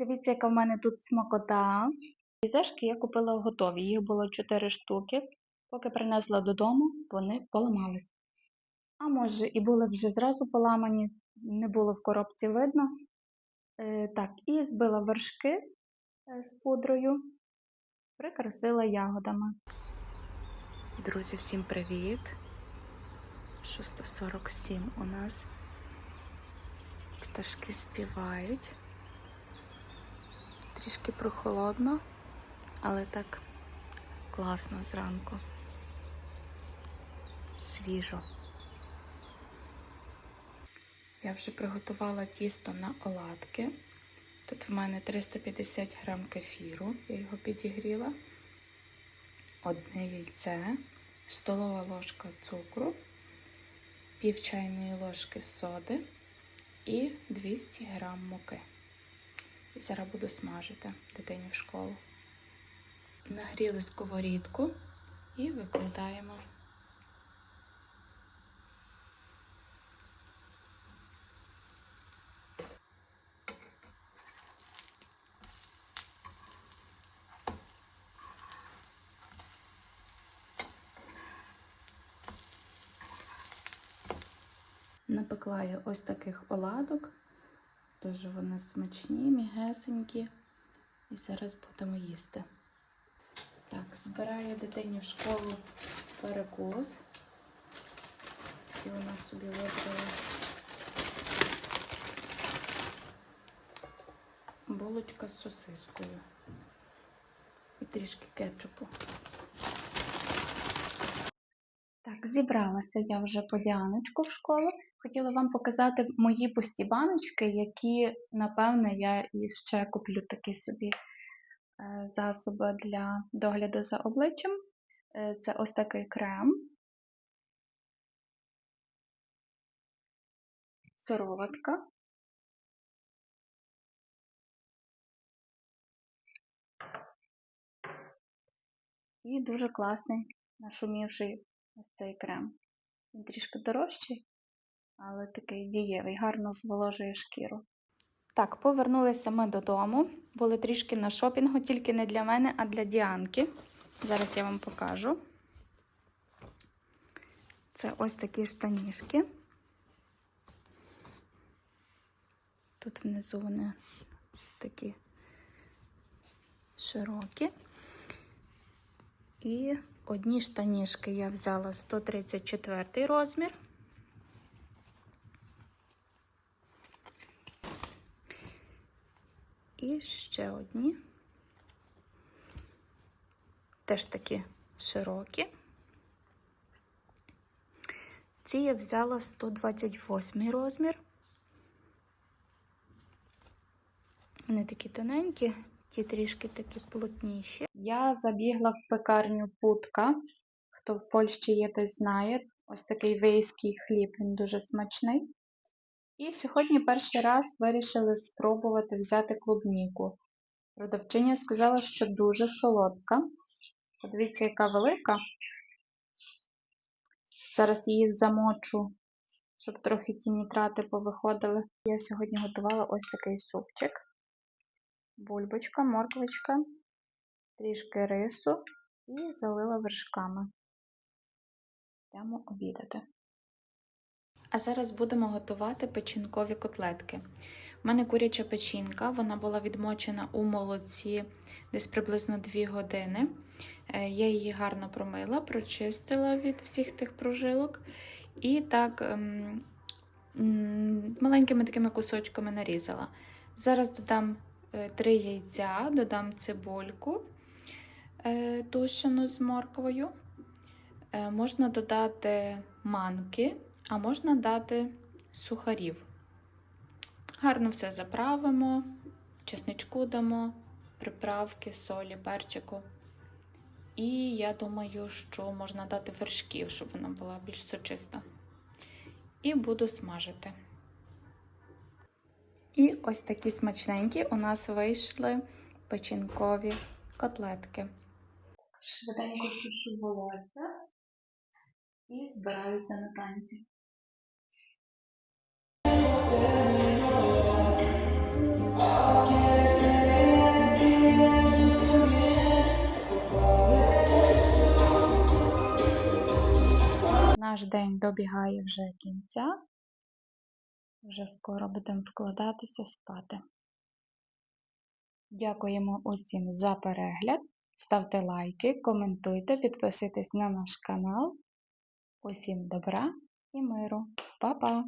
Дивіться, яка в мене тут смакота. Різешки я купила готові. Їх було 4 штуки. Поки принесла додому, вони поламались. А може, і були вже зразу поламані, не було в коробці видно. Е, так, і збила вершки е, з пудрою, прикрасила ягодами. Друзі, всім привіт! 6.47 у нас. Пташки співають. Трішки прохолодно, але так класно зранку. Свіжо. Я вже приготувала тісто на оладки. Тут в мене 350 грам кефіру, я його підігріла, одне яйце, столова ложка цукру, пів чайної ложки соди і 200 грам муки. І зараз буду смажити дитині в школу. Нагріли сковорідку і викладаємо. Напекла я ось таких оладок. Дуже вони смачні, мігесенькі. І зараз будемо їсти. Так, збираю дитині в школу перекус. І вона собі вибрала булочка з сосискою. І трішки кетчупу. Так, зібралася я вже по Діаночку в школу. Хотіла вам показати мої пусті баночки, які, напевне, я і ще куплю такі собі е, засоби для догляду за обличчям. Е, Це ось такий крем. Сироватка. І дуже класний нашумівший ось цей крем. Він трішки дорожчий, але такий дієвий, гарно зволожує шкіру. Так, повернулися ми додому. Були трішки на шопінгу, тільки не для мене, а для Діанки. Зараз я вам покажу. Це ось такі штанішки. Тут внизу вони ось такі широкі. І одні штанішки я взяла 134 розмір. І ще одні. Теж такі широкі. Ці я взяла 128 розмір. Вони такі тоненькі, ті трішки такі плотніші. Я забігла в пекарню Путка. Хто в Польщі є, той знає. Ось такий вейський хліб, він дуже смачний. І сьогодні перший раз вирішили спробувати взяти клубніку. Продавчиня сказала, що дуже солодка. Подивіться, яка велика. Зараз її замочу, щоб трохи ті нітрати повиходили. Я сьогодні готувала ось такий супчик. Бульбочка, морквочка, трішки рису і залила вершками. Йдемо обідати. А зараз будемо готувати печінкові котлетки. У мене куряча печінка, вона була відмочена у молоці десь приблизно 2 години. Е, Я її гарно промила, прочистила від всіх тих прожилок і так ем, маленькими такими кусочками нарізала. Зараз додам 3 яйця, додам цибульку е, тушену з морквою. Е, Можна додати манки, а можна дати сухарів. Гарно все заправимо, чесничку дамо, приправки, солі, перчику. І я думаю, що можна дати вершків, щоб вона була більш сочиста. І буду смажити. І ось такі смачненькі у нас вийшли печінкові котлетки. Швиденько сушу волосся і збираюся на танці. День добігає вже кінця. Вже скоро будемо вкладатися спати. Дякуємо усім за перегляд. Ставте лайки, коментуйте, підписуйтесь на наш канал. Усім добра і миру. Па-па!